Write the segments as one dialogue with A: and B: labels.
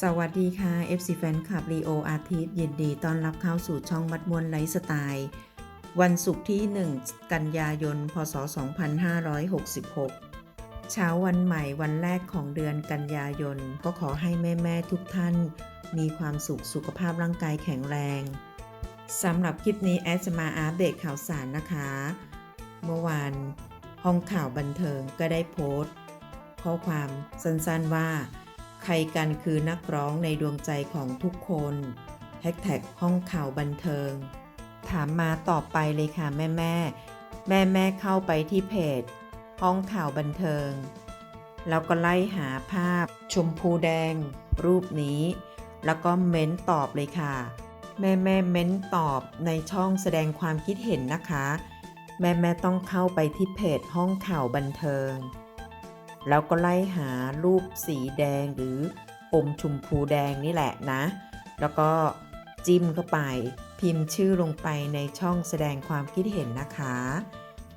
A: สวัสดีค่ะ FC แฟนคลับรีโออาทิตย์ยินดีต้อนรับเข้าสู่ช่องมัดมวนไลฟ์สไตล์ วันศุกร์ที่ 1 กันยายน พศ 2566 เช้าวันใหม่วันแรกของเดือนกันยายน ก็ขอให้แม่ ๆ ทุกท่าน มีความสุขสุขภาพร่างกายแข็งแรงสำหรับคลิปนี้แอดจะมาอัปเดตข่าวสารนะคะ เมื่อวานห้องข่าวบันเทิงก็ได้โพสต์ ข้อความสั้นๆว่า ใครกันคือนักร้องในดวงใจของทุกคนแฮชแท็กห้องข่าวบันเทิง ถามมาต่อไปเลยค่ะแม่แม่แม่แม่เข้าไปที่เพจ ห้องข่าวบันเทิง แล้วก็ไล่หาภาพ ชมพูแดง รูปนี้ แล้วก็เม้นตอบเลยค่ะ แม่แม่เม้นตอบในช่องแสดงความคิดเห็นนะคะ แม่แม่ต้องเข้าไปที่เพจห้องข่าวบันเทิง แล้วก็ไล่หารูปสีแดงหรืออมชมพูแดงนี่แหละนะ แล้วก็จิ้มเข้าไป พิมพ์ชื่อลงไปในช่องแสดงความคิดเห็นนะคะ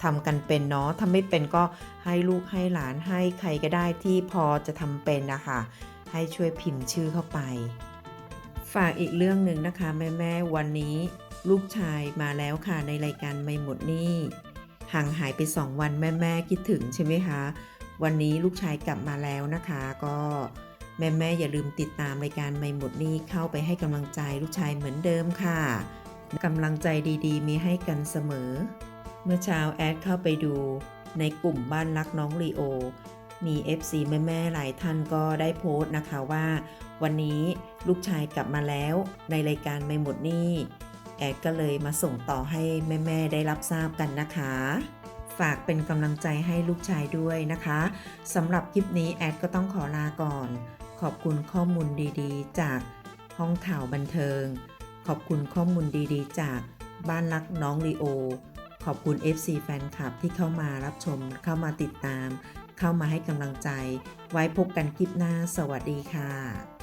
A: ทำกันเป็นเนาะถ้าไม่เป็นก็ให้ลูกให้หลานให้ใครก็ได้ที่พอจะทำเป็นนะคะ ให้ช่วยพิมพ์ชื่อเข้าไป ฝากอีกเรื่องหนึ่งนะคะ แม่ๆวันนี้ ลูกชายมาแล้วค่ะในรายการไม่หมดนี่ห่างหายไป 2 วันแม่ๆคิดถึงใช่ไหมคะ วันนี้ลูกชายกลับมาแล้วนะคะ ก็แม่ๆอย่าลืมติดตามรายการไม่หมดนี้เข้าไปให้กำลังใจลูกชายเหมือนเดิมค่ะกำลังใจดีๆ มีให้กันเสมอ เมื่อเช้าแอดเข้าไปดูในกลุ่มบ้านรักน้องลีโอ มี FC แม่ๆหลายท่านก็ได้โพสต์นะคะว่า วันนี้ลูกชายกลับมาแล้วในรายการไม่หมดนี้แอดก็เลยมาส่งต่อให้แม่ๆได้รับทราบกันนะคะ ฝากเป็นกำลังใจให้ลูกชายด้วยนะคะสำหรับคลิปนี้แอดก็ต้องขอลาก่อน ขอบคุณข้อมูลดีๆ จากห้องข่าวบันเทิง ขอบคุณข้อมูลดีๆ จากบ้านรักน้องลีโอ ขอบคุณ FC แฟนคลับที่เข้ามารับชม เข้ามาติดตาม เข้ามาให้กำลังใจ ไว้พบกันคลิปหน้า สวัสดีค่ะ